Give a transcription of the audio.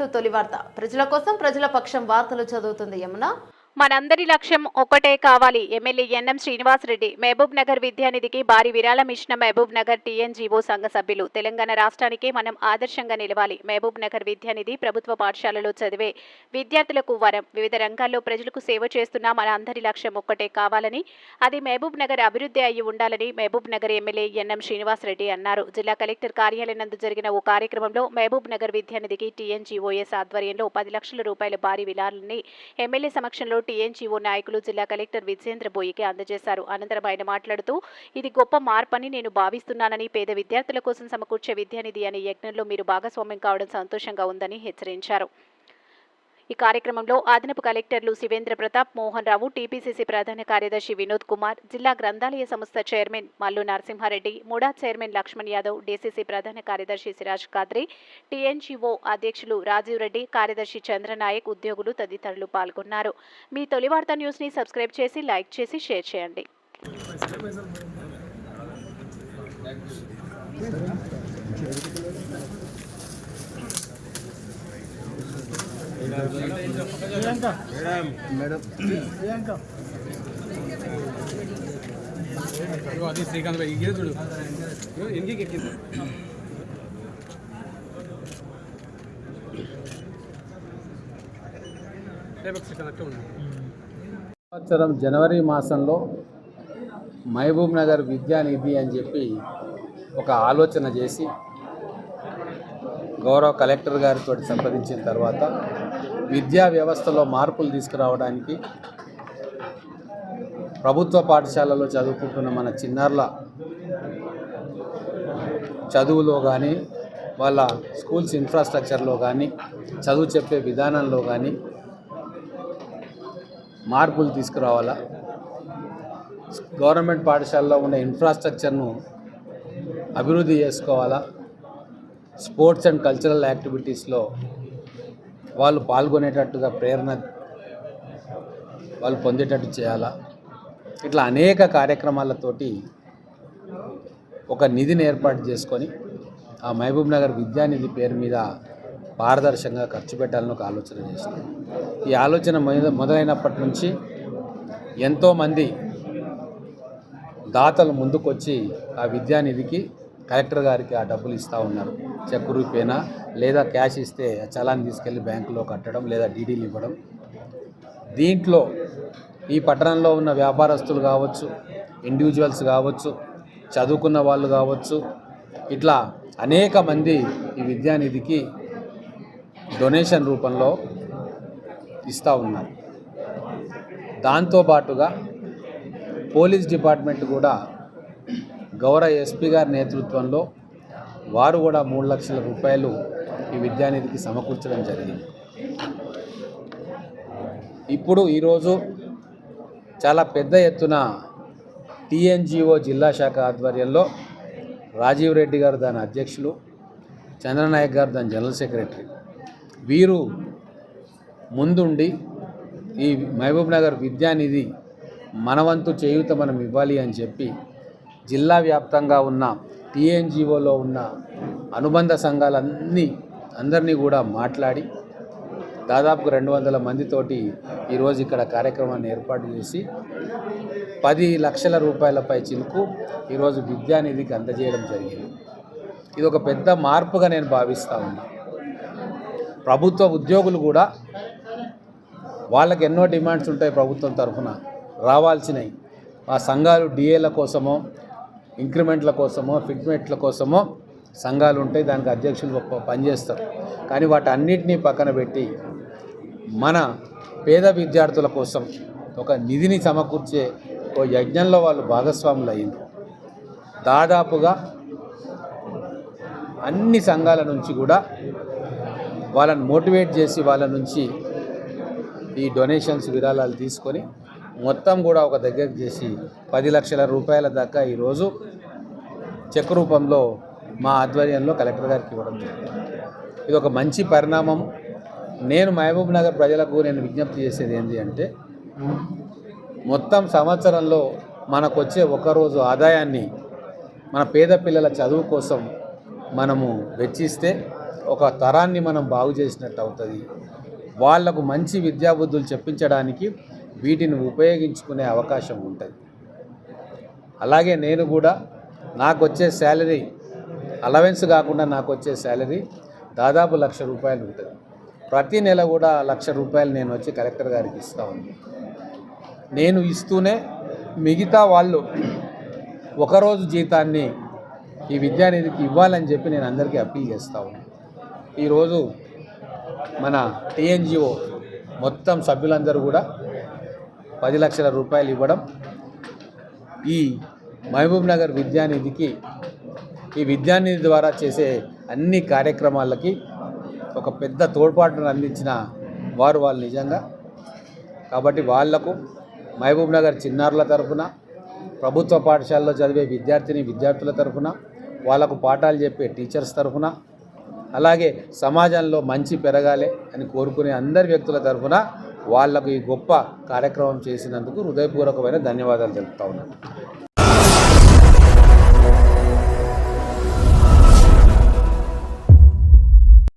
Welcome to తొలి వార్త. ప్రజల కోసం ప్రజల పక్షం వార్తలు చదువుతుంది యమున. మనందరి లక్ష్యం ఒక్కటే కావాలి. MLA NM Srinivasa Reddy Mahabubnagar విద్యానిధికి భారీ విరాళం ఇచ్చిన మహబూబ్ నగర్ టీఎన్జీఓ సంఘ సభ్యులు. తెలంగాణ రాష్ట్రానికి మనం ఆదర్శంగా నిలవాలి. మహబూబ్ నగర్ విద్యానిధి ప్రభుత్వ పాఠశాలలో చదివే విద్యార్థులకు వరం. వివిధ రంగాల్లో ప్రజలకు సేవ చేస్తున్న మన అందరి లక్ష్యం ఒక్కటే కావాలని అది మహబూబ్ నగర్ అభివృద్ధి అయి ఉండాలని Mahabubnagar MLA NM Srinivasa Reddy అన్నారు. జిల్లా కలెక్టర్ కార్యాలయం నందు జరిగిన ఓ కార్యక్రమంలో మహబూబ్ నగర్ విద్యానిధికి టీఎన్జీఓఎస్ ఆధ్వర్యంలో పది లక్షల రూపాయల భారీ విరాళాన్ని ఎమ్మెల్యే సమక్షంలో టీఎన్జీఓ నాయకులు జిల్లా కలెక్టర్ విజేంద్ర బోయికి అందజేశారు. అనంతరం ఆయన మాట్లాడుతూ ఇది గొప్ప మార్పని నేను భావిస్తున్నానని పేద విద్యార్థుల కోసం సమకూర్చే విద్యానిధి అనే యజ్ఞంలో మీరు భాగస్వామ్యం కావడం సంతోషంగా ఉందని హెచ్చరించారు. ఈ కార్యక్రమంలో అదనపు కలెక్టర్లు శివేంద్ర ప్రతాప్ మోహన్ రావు టీపీసీసీ ప్రధాన కార్యదర్శి వినోద్ కుమార్ జిల్లా గ్రంథాలయ సంస్థ chairman Mallu Narasimha Reddy MUDA chairman Lakshman Yadav DCC ప్రధాన కార్యదర్శి సిరాజ్ ఖాద్రి టీఎన్జీఓ అధ్యక్షులు రాజీవ్ రెడ్డి కార్యదర్శి చంద్రనాయక్ ఉద్యోగులు తదితరులు పాల్గొన్నారు. మీ తొలి వార్త న్యూస్ని సబ్స్క్రైబ్ చేసి లైక్ చేసి షేర్ చేయండి. అది శ్రీకాంత్ భాయ్ ఇదే చూడు ఎందుకు ఎక్కింది సంవత్సరం జనవరి మాసంలో మహబూబ్ నగర్ విద్యానిధి అని చెప్పి ఒక ఆలోచన చేసి గౌరవ కలెక్టర్ గారితో సంప్రదించిన తర్వాత విద్యా వ్యవస్థలో మార్పులు తీసుకురావడానికి ప్రభుత్వ పాఠశాలలో చదువుకుంటున్న మన చిన్నారుల చదువులో కానీ వాళ్ళ స్కూల్స్ ఇన్ఫ్రాస్ట్రక్చర్లో కానీ చదువు చెప్పే విధానంలో కానీ మార్పులు తీసుకురావాలా? గవర్నమెంట్ పాఠశాలలో ఉన్న ఇన్ఫ్రాస్ట్రక్చర్ను అభివృద్ధి చేసుకోవాలా? స్పోర్ట్స్ అండ్ కల్చరల్ యాక్టివిటీస్లో వాళ్ళు పాల్గొనేటట్టుగా ప్రేరణ వాళ్ళు పొందేటట్టు చేయాలా? ఇట్లా అనేక కార్యక్రమాలతోటి ఒక నిధిని ఏర్పాటు చేసుకొని ఆ మహబూబ్ నగర్ విద్యానిధి పేరు మీద పారదర్శకంగా ఖర్చు పెట్టాలని ఒక ఆలోచన చేసినాం ఈ ఆలోచన మొద- మొదలైనప్పటి నుంచి ఎంతోమంది దాతలు ముందుకొచ్చి ఆ విద్యానిధికి కలెక్టర్ గారికి ఆ డబ్బులు ఇస్తూ ఉన్నారు. చెక్ రూపేనా లేదా క్యాష్ ఇస్తే ఆ చలాన్ తీసుకెళ్ళి బ్యాంకులో కట్టడం లేదా డీడీలు ఇవ్వడం? దీంట్లో ఈ పట్టణంలో ఉన్న వ్యాపారస్తులు కావచ్చు ఇండివిజువల్స్ కావచ్చు చదువుకున్న వాళ్ళు కావచ్చు ఇట్లా అనేక మంది ఈ విద్యానిధికి డొనేషన్ రూపంలో ఇస్తూ ఉన్నారు. దాంతోపాటుగా పోలీస్ డిపార్ట్మెంట్ కూడా గౌరవ ఎస్పీ గారి నేతృత్వంలో వారు కూడా మూడు లక్షల రూపాయలు ఈ విద్యానిధికి సమకూర్చడం జరిగింది. ఇప్పుడు ఈరోజు చాలా పెద్ద ఎత్తున టీఎన్జిఓ జిల్లా శాఖ ఆధ్వర్యంలో రాజీవ్ రెడ్డి గారు దాని అధ్యక్షులు చంద్రనాయక్ గారు దాని జనరల్ సెక్రటరీ. వీరు ముందుండి ఈ మహబూబ్ నగర్ విద్యానిధి మనవంతు చేయూత మనం ఇవ్వాలి అని చెప్పి జిల్లా వ్యాప్తంగా ఉన్న టీఎన్జిఓలో ఉన్న అనుబంధ సంఘాలన్నీ అందరినీ కూడా మాట్లాడి దాదాపు రెండు వందల మందితోటి ఈరోజు ఇక్కడ కార్యక్రమాన్ని ఏర్పాటు చేసి పది లక్షల రూపాయలపై చిలుకు ఈరోజు విద్యానిధికి అందజేయడం జరిగింది. ఇది ఒక పెద్ద మార్పుగా నేను భావిస్తూ ఉన్నా. ప్రభుత్వ ఉద్యోగులు కూడా వాళ్ళకి ఎన్నో డిమాండ్స్ ఉంటాయి ప్రభుత్వం తరఫున. రావాల్సినవి. ఆ సంఘాలు డిఏల కోసమో ఇంక్రిమెంట్ల కోసమో ఫిట్మెంట్ల కోసమో సంఘాలు ఉంటాయి దానికి అధ్యక్షులు పనిచేస్తారు. కానీ వాటి అన్నిటినీ పక్కన పెట్టి మన పేద విద్యార్థుల కోసం ఒక నిధిని సమకూర్చే ఓ యజ్ఞంలో వాళ్ళు భాగస్వాములు అయ్యింది దాదాపుగా అన్ని సంఘాల నుంచి కూడా వాళ్ళని మోటివేట్ చేసి వాళ్ళ నుంచి ఈ డొనేషన్స్ విరాళాలు తీసుకొని మొత్తం కూడా ఒక దగ్గరకు చేసి పది లక్షల రూపాయల దాకా ఈరోజు చెక్ రూపంలో మా ఆధ్వర్యంలో కలెక్టర్ గారికి ఇవ్వడం జరిగింది. ఇది ఒక మంచి పరిణామం. నేను మహబూబ్ నగర్ ప్రజలకు నేను విజ్ఞప్తి చేసేది ఏంటి అంటే మొత్తం సంవత్సరంలో మనకు వచ్చే ఒకరోజు ఆదాయాన్ని మన పేద పిల్లల చదువు కోసం మనము వెచ్చిస్తే ఒక తరాన్ని మనం బాగు చేసినట్టు అవుతుంది. వాళ్ళకు మంచి విద్యాబుద్ధులు చెప్పించడానికి వీటిని ఉపయోగించుకునే అవకాశం ఉంటుంది. అలాగే నేను కూడా నాకు వచ్చే శాలరీ అలవెన్స్ కాకుండా నాకు వచ్చే శాలరీ దాదాపు లక్ష రూపాయలు ఉంటుంది. ప్రతి నెల కూడా లక్ష రూపాయలు నేను వచ్చి కలెక్టర్ గారికి ఇస్తా ఉంది నేను ఇస్తూనే మిగతా వాళ్ళు ఒకరోజు జీతాన్ని ఈ విద్యానిధికి ఇవ్వాలని చెప్పి నేను అందరికీ అప్పీల్ చేస్తా ఉన్నాను ఈరోజు మన టీఎన్జిఓ మొత్తం సభ్యులందరూ కూడా పది లక్షల రూపాయలు ఇవ్వడం ఈ మహబూబ్ నగర్ విద్యానిధికి ఈ విద్యానిధి ద్వారా చేసే అన్ని కార్యక్రమాలకి ఒక పెద్ద తోడ్పాటును అందించిన వారు వాళ్ళు నిజంగా. కాబట్టి వాళ్ళకు మహబూబ్ నగర్ చిన్నారుల తరఫున ప్రభుత్వ పాఠశాలలో చదివే విద్యార్థిని విద్యార్థుల తరఫున వాళ్ళకు పాఠాలు చెప్పే టీచర్స్ తరఫున అలాగే సమాజంలో మంచి పెరగాలి అని కోరుకునే అందరి వ్యక్తుల తరఫున వాళ్ళకు ఈ గొప్ప కార్యక్రమం చేసినందుకు హృదయపూర్వకమైన ధన్యవాదాలు తెలుపుతా ఉన్నాను.